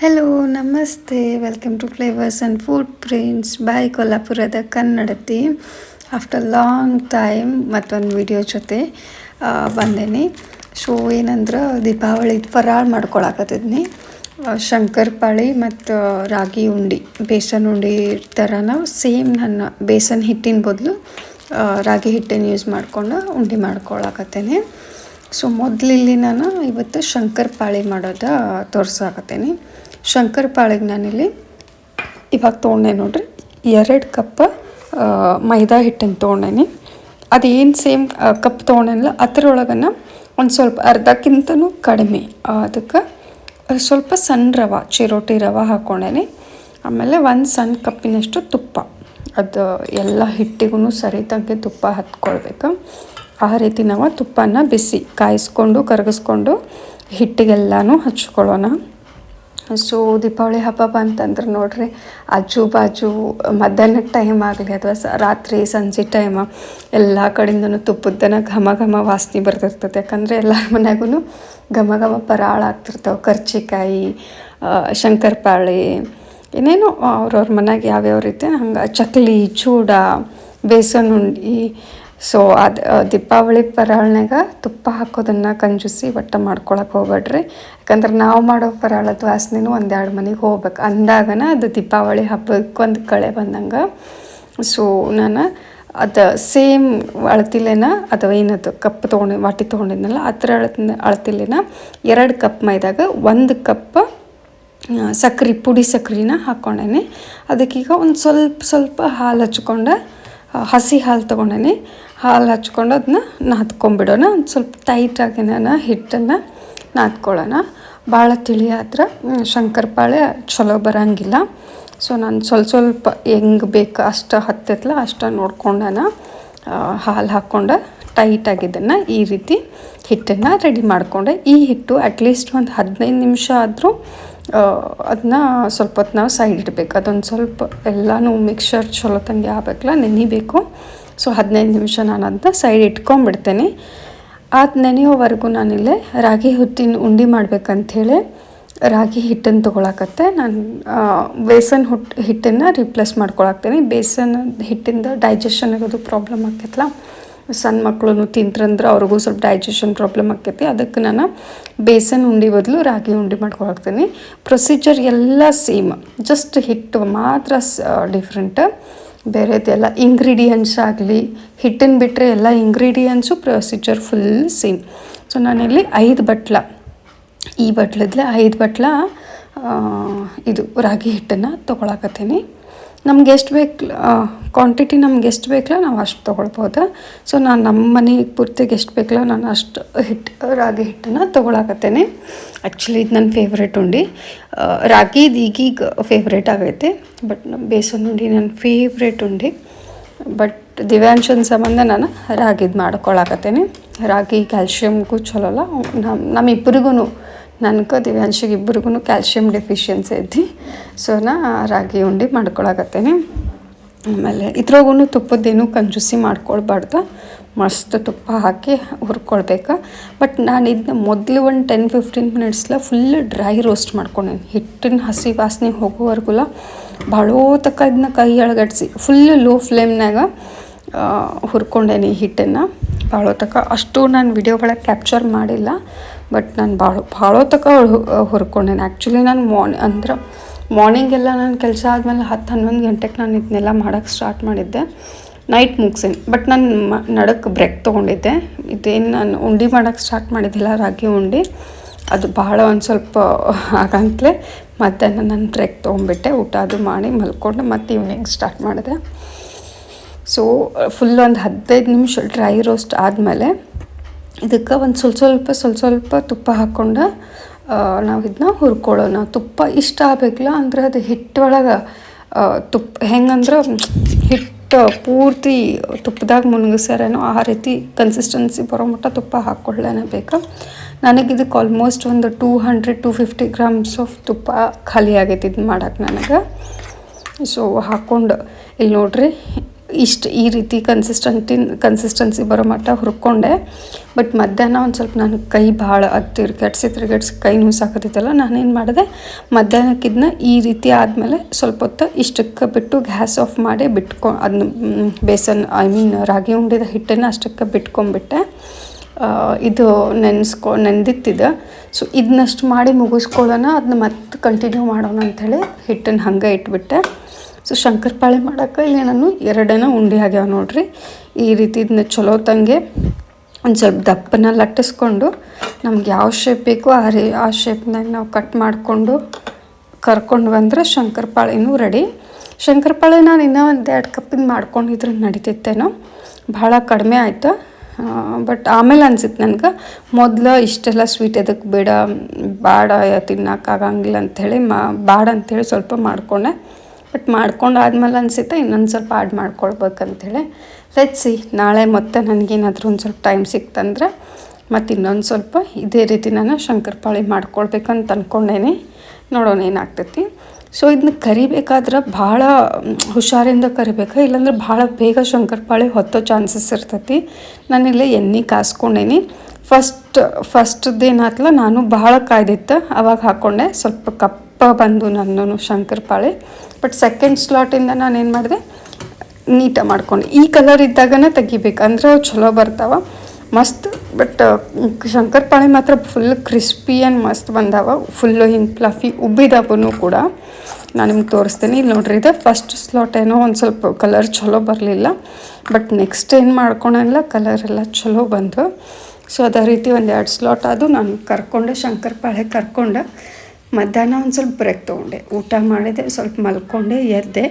Hello ನಮಸ್ತೆ. Welcome to flavours and food prints by ಕೊಲ್ಲಾಪುರದ ಕನ್ನಡತಿ after long time ಮತ್ತೊಂದು video ಜೊತೆ ಬಂದೇನಿ. ಸೊ ಏನಂದ್ರೆ, ದೀಪಾವಳಿ ಫರಾಳ್ ಮಾಡ್ಕೊಳಕತ್ತಿದ್ನಿ. ಶಂಕರಪಾಳಿ ಮತ್ತು ರಾಗಿ ಉಂಡಿ, ಬೇಸನ್ ಉಂಡಿ ಥರನ ಸೇಮ್ ನನ್ನ ಬೇಸನ್ ಹಿಟ್ಟಿನ ಬದಲು ರಾಗಿ ಹಿಟ್ಟನ್ನು ಯೂಸ್ ಮಾಡ್ಕೊಂಡು ಉಂಡೆ ಮಾಡ್ಕೊಳಕತ್ತೇನೆ. ಸೊ ಮೊದಲಿಲ್ಲಿ ನಾನು ಇವತ್ತು ಶಂಕರಪಾಳಿ ಮಾಡೋದ ಶಂಕರ್ ಶಂಕರಪಾಳಿಗೆ ನಾನಿಲ್ಲಿ ಇವಾಗ ತೊಗೊಂಡೆ ನೋಡ್ರಿ, ಎರಡು ಕಪ್ ಮೈದಾ ಹಿಟ್ಟನ್ನು ತೊಗೊಂಡೇನಿ ಅದೇನು ಸೇಮ್ ಕಪ್ ತೊಗೊಂಡೇನಲ್ಲ ಅದರೊಳಗನ ಒಂದು ಸ್ವಲ್ಪ ಅರ್ಧಕ್ಕಿಂತನೂ ಕಡಿಮೆ ಅದಕ್ಕೆ ಸ್ವಲ್ಪ ಸಣ್ಣ ರವೆ, ಚಿರೋಟಿ ರವೆ ಹಾಕ್ಕೊಂಡೇನಿ ಆಮೇಲೆ ಒಂದು ಸಣ್ಣ ಕಪ್ಪಿನಷ್ಟು ತುಪ್ಪ. ಅದು ಎಲ್ಲ ಹಿಟ್ಟಿಗೂ ಸರಿ ತಂಗೆ ತುಪ್ಪ ಹತ್ಕೊಳ್ಬೇಕು. ಆ ರೀತಿ ನಾವು ತುಪ್ಪನ ಬಿಸಿ ಕಾಯಿಸ್ಕೊಂಡು, ಕರಗಿಸ್ಕೊಂಡು ಹಿಟ್ಟಿಗೆಲ್ಲನೂ ಹಚ್ಕೊಳ್ಳೋಣ. ಸೊ ದೀಪಾವಳಿ ಹಬ್ಬ ಬಂತಂದ್ರೆ ನೋಡ್ರಿ ಆಜು ಬಾಜು ಮಧ್ಯಾಹ್ನ ಟೈಮ್ ಆಗಲಿ ಅಥವಾ ರಾತ್ರಿ ಸಂಜೆ ಟೈಮ ಎಲ್ಲ ಕಡೆಯಿಂದನೂ ತುಪ್ಪದ್ದನ ಘಮ ಘಮ ವಾಸನೆ ಬರ್ತಿರ್ತದೆ ಯಾಕಂದರೆ ಎಲ್ಲ ಮನೆಗೂ ಘಮ ಘಮ ಪರಾಳ ಆಗ್ತಿರ್ತಾವೆ. ಕರ್ಚಿಕಾಯಿ ಶಂಕರ್ಪಾಳೆ ಏನೇನೋ ಅವ್ರವ್ರ ಮನೆಗೆ ಯಾವ್ಯಾವ ರೀತಿ, ಹಂಗೆ ಚಕ್ಲಿ, ಚೂಡ, ಬೇಸನ್ ಉಂಡಿ ಸೊ ಅದು ದೀಪಾವಳಿ ಪರಾಳ್ನಾಗ ತುಪ್ಪ ಹಾಕೋದನ್ನು ಕಂಜುಸಿ ಒಟ್ಟು ಮಾಡ್ಕೊಳಕ್ಕೆ ಹೋಗ್ಬೇಡ್ರಿ ಯಾಕಂದ್ರೆ ನಾವು ಮಾಡೋ ಪರಾಳದ ವಾಸನೆನೂ ಒಂದೆರಡು ಮನೆಗೆ ಹೋಗ್ಬೇಕು. ಅಂದಾಗನ ಅದು ದೀಪಾವಳಿ ಹಬ್ಬಕ್ಕೆ ಒಂದು ಕಳೆ ಬಂದಂಗೆ. ಸೊ ನಾನು ಅದು ಸೇಮ್ ಅಳತಿಲೇನ ಅಥವಾ ಏನದು ಕಪ್ ತೊಗೊಂಡು ವಾಟಿ ತೊಗೊಂಡಿದ್ನಲ್ಲ ಆ ಥರ ಅಳತಿನ, ಅಳತಿಲೇನ ಎರಡು ಕಪ್ ಮೈದಾಗ ಒಂದು ಕಪ್ ಸಕ್ರೆ, ಪುಡಿ ಸಕ್ರೆನ ಹಾಕ್ಕೊಂಡೇನೆ ಅದಕ್ಕೀಗ ಒಂದು ಸ್ವಲ್ಪ ಸ್ವಲ್ಪ ಹಾಲು ಹಚ್ಕೊಂಡೆ ಹಸಿ ಹಾಲು ತೊಗೊಂಡೇನೆ. ಹಾಲು ಹಚ್ಕೊಂಡು ಅದನ್ನ ನಾದ್ಕೊಂಬಿಡೋಣ ಒಂದು ಸ್ವಲ್ಪ ಟೈಟಾಗಿ ನಾನು ಹಿಟ್ಟನ್ನು ನಾದ್ಕೊಳ್ಳೋಣ ಭಾಳ ತಿಳಿ ಆದ್ರೆ ಶಂಕರಪಾಳೆ ಚಲೋ ಬರೋಂಗಿಲ್ಲ. ಸೊ ನಾನು ಸ್ವಲ್ಪ ಸ್ವಲ್ಪ ಹೆಂಗೆ ಬೇಕು ಅಷ್ಟು ಹತ್ತೈತಲ್ಲ ಅಷ್ಟು ನೋಡ್ಕೊಂಡು ಹಾಲು ಹಾಕ್ಕೊಂಡು ಟೈಟಾಗಿದ್ದನ್ನು ಈ ರೀತಿ ಹಿಟ್ಟನ್ನು ರೆಡಿ ಮಾಡಿಕೊಂಡೆ. ಈ ಹಿಟ್ಟು ಅಟ್ಲೀಸ್ಟ್ ಒಂದು ಹದಿನೈದು ನಿಮಿಷ ಆದರೂ ಅದನ್ನ ಸ್ವಲ್ಪ ಹೊತ್ತು ನಾವು ಸೈಡ್ ಇಡಬೇಕು. ಅದೊಂದು ಸ್ವಲ್ಪ ಎಲ್ಲನೂ ಮಿಕ್ಸರ್ ಚಲೋ ತಂಗೆ ಆಗಬೇಕಲ್ಲ ನೆನಿಬೇಕು ಸೊ ಹದಿನೈದು ನಿಮಿಷ ನಾನು ಅದನ್ನ ಸೈಡ್ ಇಟ್ಕೊಂಡ್ಬಿಡ್ತೇನೆ. ಅದು ನೆನೆಯೋವರೆಗೂ ನಾನಿಲ್ಲೇ ರಾಗಿ ಹುತ್ತಿನ ಉಂಡೆ ಮಾಡ್ಬೇಕಂಥೇಳಿ ರಾಗಿ ಹಿಟ್ಟನ್ನು ತೊಗೊಳಕತ್ತೆ. ನಾನು ಬೇಸನ್ ಹುಟ್ಟು ಹಿಟ್ಟನ್ನು ರಿಪ್ಲೇಸ್ ಮಾಡ್ಕೊಳಕ್ತೀನಿ. ಬೇಸನ್ ಹಿಟ್ಟಿಂದ ಡೈಜೆಷನ್ ಆಗೋದು ಪ್ರಾಬ್ಲಮ್ ಆಕೈತಲ್ಲ ಸಣ್ಣ ಮಕ್ಕಳು ತಿಂತಂದ್ರೆ ಅವ್ರಿಗೂ ಸ್ವಲ್ಪ ಡೈಜೆಷನ್ ಪ್ರಾಬ್ಲಮ್ ಆಕೈತಿ. ಅದಕ್ಕೆ ನಾನು ಬೇಸನ್ ಉಂಡೆ ಬದಲು ರಾಗಿ ಉಂಡೆ ಮಾಡ್ಕೊಳಕ್ತೀನಿ. ಪ್ರೊಸೀಜರ್ ಎಲ್ಲ ಸೇಮ್ ಜಸ್ಟ್ ಹಿಟ್ಟು ಮಾತ್ರ ಡಿಫ್ರೆಂಟ್ ಬೇರೆದೆಲ್ಲ ಇಂಗ್ರೀಡಿಯೆಂಟ್ಸ್ ಆಗಲಿ ಹಿಟ್ಟನ್ನು ಬಿಟ್ಟರೆ ಎಲ್ಲ ingredients procedure full same so ನಾನಿಲ್ಲಿ ಐದು ಬಟ್ಲ. ಈ ಬಟ್ಲದ್ಲೆ ಐದು ಬಟ್ಲ ಇದು ರಾಗಿ ಹಿಟ್ಟನ್ನು ತೊಗೊಳಕತ್ತೀನಿ. ನಮ್ಗೆ ಎಷ್ಟು ಬೇಕು ಕ್ವಾಂಟಿಟಿ ನಮ್ಗೆ ಎಷ್ಟು ಬೇಕಲ್ಲ ನಾವು ಅಷ್ಟು ತೊಗೊಳ್ಬೋದು. ಸೊ ನಾನು ನಮ್ಮ ಮನೆಗೆ ಪೂರ್ತಿಗೆ ಎಷ್ಟು ಬೇಕಲ್ಲ ನಾನು ಅಷ್ಟು ಹಿಟ್ಟು ರಾಗಿ ಹಿಟ್ಟನ್ನು ತೊಗೊಳಕತ್ತೇನೆ. ಆ್ಯಕ್ಚುಲಿ ಇದು ನನ್ನ ಫೇವ್ರೇಟ್ ಉಂಡಿ. ರಾಗಿದು ಈಗೀಗ ಫೇವ್ರೇಟ್ ಆಗೈತೆ. ಬಟ್ ನಮ್ಮ ಬೇಸನ್ ಉಂಡಿ ನನ್ನ ಫೇವ್ರೇಟ್ ಉಂಡಿ. ಬಟ್ ದಿವ್ಯಾಂಶನ ಸಂಬಂಧ ನಾನು ರಾಗಿದು ಮಾಡ್ಕೊಳಕತ್ತೇನೆ. ರಾಗಿ ಕ್ಯಾಲ್ಶಿಯಮ್ಗೂ ಚಲೋ ಅಲ್ಲ ನಮ್ಮ ನಮ್ಮಿಬ್ಬರಿಗೂ ನನಗೆ, ದಿವ್ಯಾಂಶಿಗೆ ಇಬ್ಬರಿಗೂ ಕ್ಯಾಲ್ಶಿಯಮ್ ಡೆಫಿಷಿಯನ್ಸಿ ಐತಿ. ಸೊ, ನಾ ರಾಗಿ ಉಂಡೆ ಮಾಡ್ಕೊಳಕತ್ತೇನೆ. ಆಮೇಲೆ ಇದ್ರಾಗೂ ತುಪ್ಪದ್ದೇನು ಕಂಜೂಸಿ ಮಾಡ್ಕೊಳ್ಬಾರ್ದು. ಮಸ್ತ್ ತುಪ್ಪ ಹಾಕಿ ಹುರ್ಕೊಳ್ಬೇಕು. ಬಟ್ ನಾನು ಇದನ್ನ ಮೊದಲು ಒಂದು ಟೆನ್ ಫಿಫ್ಟೀನ್ ಮಿನಿಟ್ಸ್ಲ ಫುಲ್ ಡ್ರೈ ರೋಸ್ಟ್ ಮಾಡ್ಕೊಂಡೇನಿ. ಹಿಟ್ಟಿನ ಹಸಿ ವಾಸನೆ ಹೋಗೋವರೆಗೂ ಭಾಳೋ ತಕ್ಕ ಇದನ್ನ ಕೈ ಅಳಗಡ್ಸಿ ಫುಲ್ ಲೋ ಫ್ಲೇಮ್ನಾಗ ಹುರ್ಕೊಂಡೇನಿ ಹಿಟ್ಟನ್ನು. ಭಾಳ ತಕ ಅಷ್ಟು ನಾನು ವಿಡಿಯೋ ಒಳಗೆ ಕ್ಯಾಪ್ಚರ್ ಮಾಡಿಲ್ಲ ಬಟ್ ನಾನು ಭಾಳ ಭಾಳ ತಕ ಹುರ್ಕೊಂಡೇನೆ ಆ್ಯಕ್ಚುಲಿ ನಾನು ಮಾರ್ನಿ ಅಂದ್ರೆ ಮಾರ್ನಿಂಗ್ ಎಲ್ಲ ನಾನು ಕೆಲಸ ಆದಮೇಲೆ ಹತ್ತು ಹನ್ನೊಂದು ಗಂಟೆಗೆ ನಾನು ಇದನ್ನೆಲ್ಲ ಮಾಡೋಕ್ಕೆ ಸ್ಟಾರ್ಟ್ ಮಾಡಿದ್ದೆ. ನೈಟ್ ಮುಗಿಸೇನಿ ಬಟ್ ನಾನು ಮ ನಡಕ್ಕೆ ಬ್ರೇಕ್ ತೊಗೊಂಡಿದ್ದೆ. ಇದೇನು ನಾನು ಉಂಡೆ ಮಾಡೋಕ್ಕೆ ಸ್ಟಾರ್ಟ್ ಮಾಡಿದ್ದಿಲ್ಲ, ರಾಗಿ ಉಂಡೆ. ಅದು ಭಾಳ ಒಂದು ಸ್ವಲ್ಪ ಆಗಂತಲೇ ಮಧ್ಯಾಹ್ನ ನಾನು ಬ್ರೇಕ್ ತೊಗೊಂಡ್ಬಿಟ್ಟೆ, ಊಟ ಅದು ಮಾಡಿ ಮಲ್ಕೊಂಡು, ಮತ್ತೆ ಈವ್ನಿಂಗ್ ಸ್ಟಾರ್ಟ್ ಮಾಡಿದೆ. ಸೊ ಫುಲ್ ಒಂದು ಹದಿನೈದು ನಿಮಿಷ ಡ್ರೈ ರೋಸ್ಟ್ ಆದಮೇಲೆ ಇದಕ್ಕೆ ಒಂದು ಸ್ವಲ್ಪ ಸ್ವಲ್ಪ ಸ್ವಲ್ಪ ಸ್ವಲ್ಪ ತುಪ್ಪ ಹಾಕ್ಕೊಂಡು ನಾವು ಇದನ್ನ ಹುರ್ಕೊಳ್ಳೋಣ. ತುಪ್ಪ ಇಷ್ಟ ಆಗಬೇಕಲ್ಲ, ಅಂದ್ರೆ ಅದು ಹಿಟ್ಟೊಳಗೆ ತುಪ್ಪ ಹೆಂಗಂದ್ರೆ ಹಿಟ್ಟು ಪೂರ್ತಿ ತುಪ್ಪದಾಗ ಮುನ್ಗಿಸ್ಯಾರೇನೋ ಆ ರೀತಿ ಕನ್ಸಿಸ್ಟೆನ್ಸಿ ಬರೋ ಮಟ್ಟ ತುಪ್ಪ ಹಾಕ್ಕೊಳ್ಳೇನೆ ಬೇಕು. ನನಗೆ ಇದಕ್ಕೆ ಆಲ್ಮೋಸ್ಟ್ ಒಂದು two hundred to fifty grams of ತುಪ್ಪ ಖಾಲಿ ಆಗೈತಿ ಇದು ಮಾಡೋಕೆ ನನಗೆ. ಸೊ ಹಾಕ್ಕೊಂಡು ಇಲ್ಲಿ ನೋಡ್ರಿ ಇಷ್ಟು ಈ ರೀತಿ ಕನ್ಸಿಸ್ಟೆಂಟಿನ ಕನ್ಸಿಸ್ಟೆನ್ಸಿ ಬರೋ ಮಟ್ಟ ಹುರ್ಕೊಂಡೆ. ಬಟ್ ಮಧ್ಯಾಹ್ನ ಒಂದು ಸ್ವಲ್ಪ ನಾನು ಕೈ ಭಾಳ ಅದು ತಿರ್ಗಾಡ್ಸಿ ತಿರ್ಗಾಡ್ಸಿ ಕೈ ನಾನು ನಾನೇನು ಮಾಡಿದೆ? ಮಧ್ಯಾಹ್ನಕ್ಕಿದ್ನ ಈ ರೀತಿ ಆದಮೇಲೆ ಸ್ವಲ್ಪ ಹೊತ್ತು ಇಷ್ಟಕ್ಕೆ ಬಿಟ್ಟು ಗ್ಯಾಸ್ ಆಫ್ ಮಾಡಿ ಬಿಟ್ಕೊ ಅದನ್ನ ಬೇಸನ್, ಐ ಮೀನ್ ರಾಗಿ ಉಂಡಿದ ಹಿಟ್ಟನ್ನು ಅಷ್ಟಕ್ಕೆ ಬಿಟ್ಕೊಂಡ್ಬಿಟ್ಟೆ ಇದು ನೆನೆಸ್ಕೊ ನೆಂದಿತ್ತಿದೆ ಸೊ ಇದನ್ನಷ್ಟು ಮಾಡಿ ಮುಗಿಸ್ಕೊಳ್ಳೋಣ ಅದನ್ನ ಮತ್ತೆ ಕಂಟಿನ್ಯೂ ಮಾಡೋಣ ಅಂಥೇಳಿ ಹಿಟ್ಟನ್ನು ಹಂಗೆ ಇಟ್ಬಿಟ್ಟೆ. ಸೊ ಶಂಕರಪಾಳೆ ಮಾಡೋಕೆ ಇಲ್ಲಿ ನಾನು ಎರಡನ ಉಂಡೆ ಆಗ್ಯಾವ ನೋಡ್ರಿ. ಈ ರೀತಿ ಇದನ್ನ ಚಲೋ ತಂಗೆ. ಒಂದು ಸ್ವಲ್ಪ ದಪ್ಪನ ಲಟ್ಟಿಸ್ಕೊಂಡು ನಮ್ಗೆ ಯಾವ ಶೇಪ್ ಬೇಕೋ ಆ ರೀ ಆ ಶೇಪ್ನಾಗ ನಾವು ಕಟ್ ಮಾಡಿಕೊಂಡು ಕರ್ಕೊಂಡು ಬಂದರೆ ಶಂಕರ್ಪಾಳೆನೂ ರೆಡಿ ಶಂಕರಪಾಳೆ ನಾನು ಇನ್ನೂ ಒಂದು ಎರಡು ಕಪ್ಪಿಂದ ಮಾಡ್ಕೊಂಡಿದ್ರೆ ನಡೀತಿತ್ತೇನೋ ಭಾಳ ಕಡಿಮೆ ಆಯಿತು. ಬಟ್ ಆಮೇಲೆ ಅನ್ಸಿತ್ತು ನನಗೆ ಮೊದಲು ಇಷ್ಟೆಲ್ಲ ಸ್ವೀಟ್ ಎದಕ್ಕೆ ಬೇಡ ಬೇಡ ತಿನ್ನೋಕ್ಕಾಗಂಗಿಲ್ಲ ಅಂಥೇಳಿ ಮಾ ಬೇಡ ಅಂಥೇಳಿ ಸ್ವಲ್ಪ ಮಾಡಿಕೊಂಡೆ. ಬಟ್ ಮಾಡ್ಕೊಂಡು ಆದ್ಮೇಲೆ ಅನಿಸುತ್ತೆ ಇನ್ನೊಂದು ಸ್ವಲ್ಪ ಆ್ಯಡ್ ಮಾಡ್ಕೊಳ್ಬೇಕಂತೇಳಿ. ಸಿ ನಾಳೆ ಮತ್ತೆ ನನಗೇನಾದರೂ ಒಂದು ಸ್ವಲ್ಪ ಟೈಮ್ ಸಿಕ್ತಂದ್ರೆ ಮತ್ತು ಇನ್ನೊಂದು ಸ್ವಲ್ಪ ಇದೇ ರೀತಿ ನಾನು ಶಂಕರಪಾಳಿ ಮಾಡ್ಕೊಳ್ಬೇಕಂತ ಅಂದ್ಕೊಂಡೇನೆ ನೋಡೋಣ ಏನಾಗ್ತೈತಿ. ಸೊ ಇದನ್ನ ಕರಿಬೇಕಾದ್ರೆ ಭಾಳ ಹುಷಾರಿಂದ ಕರಿಬೇಕು. ಇಲ್ಲಾಂದ್ರೆ ಭಾಳ ಬೇಗ ಶಂಕರಪಾಳೆ ಹೊತ್ತೋ ಚಾನ್ಸಸ್ ಇರ್ತೈತಿ. ನಾನಿಲ್ಲೇ ಎಣ್ಣೆ ಕಾಸ್ಕೊಂಡೇನಿ. ಫಸ್ಟ್ ಫಸ್ಟ್ದೇನಾತ್ಲ ನಾನು ಭಾಳ ಕಾಯ್ದಿತ್ತು. ಅವಾಗ ಹಾಕ್ಕೊಂಡೆ ಸ್ವಲ್ಪ ಕಪ್ಪ ಬಂದು ನನ್ನೂ ಶಂಕರಪಾಳೆ ಬಟ್ ಸೆಕೆಂಡ್ ಸ್ಲಾಟಿಂದ ನಾನು ಏನು ಮಾಡಿದೆ? ನೀಟಾಗಿ ಮಾಡ್ಕೊಂಡೆ. ಈ ಕಲರ್ ಇದ್ದಾಗನೇ ತೆಗಿಬೇಕು. ಅಂದ್ರೆ ಅವು ಚಲೋ ಬರ್ತಾವ. ಮಸ್ತ್ ಬಟ್ ಶಂಕರ್ಪಾಳೆ ಮಾತ್ರ ಫುಲ್ ಕ್ರಿಸ್ಪಿ ಆ್ಯಂಡ್ ಮಸ್ತ್ ಬಂದಾವ. ಫುಲ್ಲು ಹಿಂಗೆ ಪ್ಲಫಿ ಉಬ್ಬಿದವನು ಕೂಡ. ನಾನು ನಿಮ್ಗೆ ತೋರಿಸ್ತೀನಿ. ಇಲ್ಲಿ ನೋಡ್ರಿ, ಇದು ಫಸ್ಟ್ ಸ್ಲಾಟ್ ಏನೋ ಒಂದು ಸ್ವಲ್ಪ ಕಲರ್ ಚಲೋ ಬರಲಿಲ್ಲ. ಬಟ್ ನೆಕ್ಸ್ಟ್ ಏನು ಮಾಡ್ಕೊಳಲ್ಲ ಕಲರ್ ಎಲ್ಲ ಚಲೋ ಬಂದು. ಸೊ ಅದೇ ರೀತಿ ಒಂದು ಎರಡು ಸ್ಲಾಟ್ ಅದು ನಾನು ಕರ್ಕೊಂಡೆ ಶಂಕರಪಾಳೆ ಕರ್ಕೊಂಡೆ. ಮಧ್ಯಾಹ್ನ ಒಂದು ಸ್ವಲ್ಪ ಬ್ರೇಕ್ ತೊಗೊಂಡೆ. ಊಟ ಮಾಡಿದೆ, ಸ್ವಲ್ಪ ಮಲ್ಕೊಂಡೆ, ಎದ್ದೆ.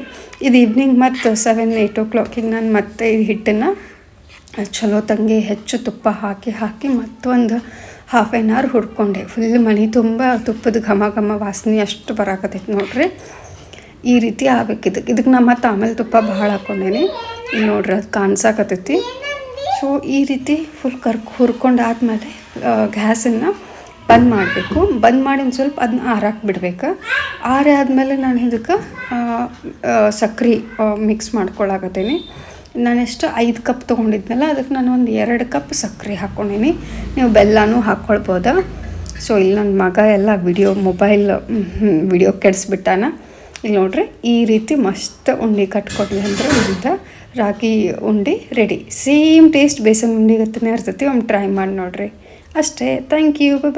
ಇದು ಈವ್ನಿಂಗ್ ಮತ್ತು ಸೆವೆನ್ ಏಯ್ಟ್ ಓ ಕ್ಲಾಕಿಗೆ ನಾನು ಮತ್ತೆ ಈ ಹಿಟ್ಟನ್ನು ಚಲೋ ತಂಗಿ ಹೆಚ್ಚು ತುಪ್ಪ ಹಾಕಿ ಹಾಕಿ ಮತ್ತೊಂದು ಹಾಫ್ ಆ್ಯನ್ ಅವರ್ ಹುಡ್ಕೊಂಡೆ ಫುಲ್ ಮನೆ ತುಂಬ ತುಪ್ಪದ ಘಮ ಘಮ ವಾಸನೆ ಅಷ್ಟು ಬರಾಕತ್ತೈತೆ ನೋಡ್ರಿ. ಈ ರೀತಿ ಆಗಬೇಕಿದ್ದು ಇದಕ್ಕೆ ನಾ ಮತ್ತು ಆಮೇಲೆ ತುಪ್ಪ ಭಾಳ ಹಾಕ್ಕೊಂಡೇನಿ ಇಲ್ಲಿ ನೋಡ್ರಿ ಅದು ಕಾಣಿಸಾಕತ್ತೈತಿ. ಸೊ ಈ ರೀತಿ ಫುಲ್ ಕರ್ಕ್ ಹುರ್ಕೊಂಡಾದ್ಮೇಲೆ ಗ್ಯಾಸನ್ನು ಬಂದ್ ಮಾಡಬೇಕು. ಬಂದ್ ಮಾಡಿ ಸ್ವಲ್ಪ ಅದನ್ನ ಆರಾಕ್ ಬಿಡ್ಬೇಕು. ಆರೇ ಆದಮೇಲೆ ನಾನು ಇದಕ್ಕೆ ಸಕ್ರೆ ಮಿಕ್ಸ್ ಮಾಡ್ಕೊಳಕತ್ತೀನಿ. ನಾನೆಷ್ಟು ಐದು ಕಪ್ ತೊಗೊಂಡಿದ್ನಲ್ಲ, ಅದಕ್ಕೆ ನಾನು ಒಂದು ಎರಡು ಕಪ್ ಸಕ್ಕರೆ ಹಾಕ್ಕೊಂಡೀನಿ. ನೀವು ಬೆಲ್ಲನೂ ಹಾಕ್ಕೊಳ್ಬೋದು ಸೊ ಇಲ್ಲಿ ನನ್ನ ಮಗ ಎಲ್ಲ ವಿಡಿಯೋ ಮೊಬೈಲ್ ವಿಡಿಯೋ ಕೆಡಿಸ್ಬಿಟ್ಟಾನ. ಇಲ್ಲಿ ನೋಡ್ರಿ, ಈ ರೀತಿ ಮಸ್ತ್ ಉಂಡೆ ಕಟ್ಕೊಡ್ಲಿ ಅಂದ್ರೆ ಇದ್ದ ರಾಗಿ ಉಂಡೆ ರೆಡಿ ಸೇಮ್ ಟೇಸ್ಟ್ ಬೇಸನ್ ಉಂಡಿಗತ್ತನೇ ಇರ್ತೈತಿ ಒಮ್ಮೆ ಟ್ರೈ ಮಾಡಿ ನೋಡ್ರಿ. ಅಷ್ಟೇ ಥ್ಯಾಂಕ್ ಯು ಬಾಯ್